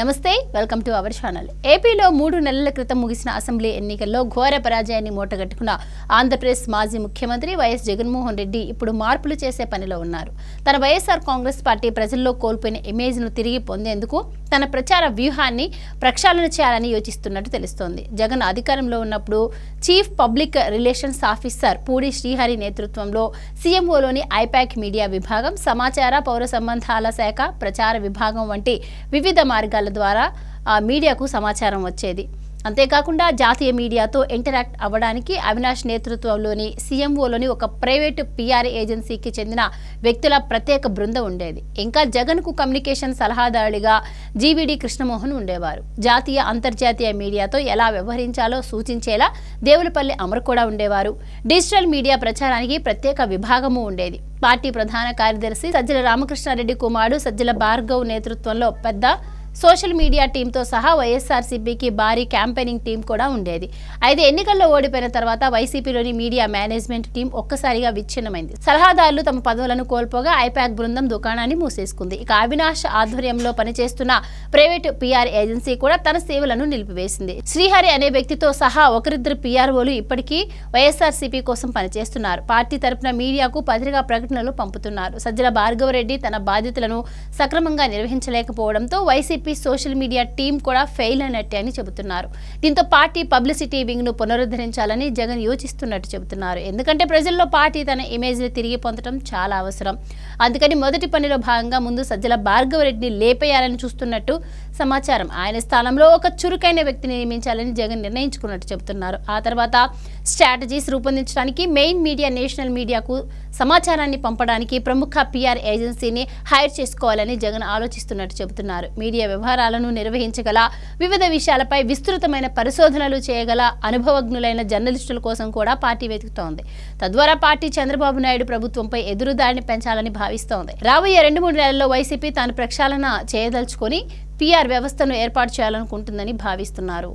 నమస్తే welcome to our channel. ఏపీలో మూడు నెలల క్రితం ముగిసిన అసెంబ్లీ ఎన్నికల్లో ఘోర పరాజయాన్ని మూటగట్టుకున్న ఆంధ్రప్రదేశ్ మాజీ ముఖ్యమంత్రి వైఎస్ జగన్మోహన్ రెడ్డి ఇప్పుడు మార్పులు చేసే పనిలో ఉన్నారు. తన వైఎస్ఆర్ కాంగ్రెస్ పార్టీ ప్రజల్లో కోల్పోయిన ఇమేజ్ను తిరిగి పొందేందుకు తన ప్రచార వ్యూహాన్ని ప్రక్షాళన చేయాలని యోచిస్తున్నట్టు తెలుస్తోంది. జగన్ అధికారంలో ఉన్నప్పుడు chief public relations officer Pudi Srihari నేతృత్వంలో సీఎంఓలోని ఐపాక్ మీడియా విభాగం సమాచార పౌర సంబంధాల శాఖ ప్రచార విభాగం వంటి వివిధ మార్గాల ద్వారా మీడియాకు సమాచారం వచ్చేది. అంతేకాకుండా జాతీయ మీడియాతో ఇంటరాక్ట్ అవ్వడానికి అవినాష్ నేతృత్వంలోని సీఎంఓలోని ఒక ప్రైవేటు పీఆర్ ఏజెన్సీకి చెందిన వ్యక్తుల ప్రత్యేక బృందం ఉండేది. ఇంకా జగన్కు కమ్యూనికేషన్ సలహాదారుడిగా జీవీడి కృష్ణమోహన్ ఉండేవారు. జాతీయ అంతర్జాతీయ మీడియాతో ఎలా వ్యవహరించాలో సూచించేలా దేవులపల్లి అమర్ కూడా ఉండేవారు. డిజిటల్ మీడియా ప్రచారానికి ప్రత్యేక విభాగము ఉండేది. పార్టీ ప్రధాన కార్యదర్శి సజ్జల రామకృష్ణారెడ్డి కుమారుడు సజ్జల భార్గవ్ నేతృత్వంలో పెద్ద సోషల్ మీడియా టీంతో సహా వైఎస్ఆర్సీపీకి భారీ క్యాంపెయినింగ్ టీం కూడా ఉండేది. అయితే ఎన్నికల్లో ఓడిపోయిన తర్వాత వైసీపీలోని మీడియా మేనేజ్మెంట్ టీం ఒక్కసారిగా విచ్ఛిన్నమైంది. సలహాదారులు తమ పదవులను కోల్పోగా ఐపాక్ బృందం దుకాణాన్ని మూసేసుకుంది. ఇక అవినాష్ ఆధ్వర్యంలో పనిచేస్తున్న ప్రైవేటు పీఆర్ ఏజెన్సీ కూడా తన సేవలను నిలిపివేసింది. శ్రీహరి అనే వ్యక్తితో సహా ఒకరిద్దరు పీఆర్ఓలు ఇప్పటికీ వైఎస్ఆర్సీపీ కోసం పనిచేస్తున్నారు. పార్టీ తరపున మీడియాకు పత్రికా ప్రకటనలు పంపుతున్నారు. సజ్జల భార్గవరెడ్డి తన బాధ్యతలను సక్రమంగా నిర్వహించలేకపోవడంతో వైసీపీ సోషల్ మీడియా టీం కూడా ఫెయిల్ అయినట్టే అని చెబుతున్నారు. దీంతో పార్టీ పబ్లిసిటీ వింగ్ను పునరుద్ధరించాలని జగన్ యోచిస్తున్నట్టు చెబుతున్నారు. ఎందుకంటే ప్రజల్లో పార్టీ తన ఇమేజ్ని తిరిగి పొందడం చాలా అవసరం. అందుకని మొదటి పనిలో భాగంగా ముందు సజ్జల భార్గవరెడ్డిని లేపేయాలని చూస్తున్నట్టు సమాచారం. ఆయన స్థానంలో ఒక చురుకైన వ్యక్తిని నియమించాలని జగన్ నిర్ణయించుకున్నట్టు చెబుతున్నారు. ఆ తర్వాత స్ట్రాటజీస్ రూపొందించడానికి మెయిన్ మీడియా నేషనల్ మీడియాకు సమాచారాన్ని పంపడానికి ప్రముఖ పిఆర్ ఏజెన్సీని హైర్ చేసుకోవాలని జగన్ ఆలోచిస్తున్నట్టు చెబుతున్నారు. మీడియా వ్యవహారాలను నిర్వహించగల వివిధ విషయాలపై విస్తృతమైన పరిశోధనలు చేయగల అనుభవజ్ఞులైన జర్నలిస్టుల కోసం కూడా పార్టీ వెతుకుతోంది. తద్వారా పార్టీ చంద్రబాబు నాయుడు ప్రభుత్వంపై ఎదురుదాడిని పెంచాలని భావిస్తోంది. రాబోయే రెండు మూడు నెలల్లో వైసీపీ తాను ప్రక్షాళన చేయదలుచుకొని పీఆర్ వ్యవస్థను ఏర్పాటు చేయాలనుకుంటుందని భావిస్తున్నారు.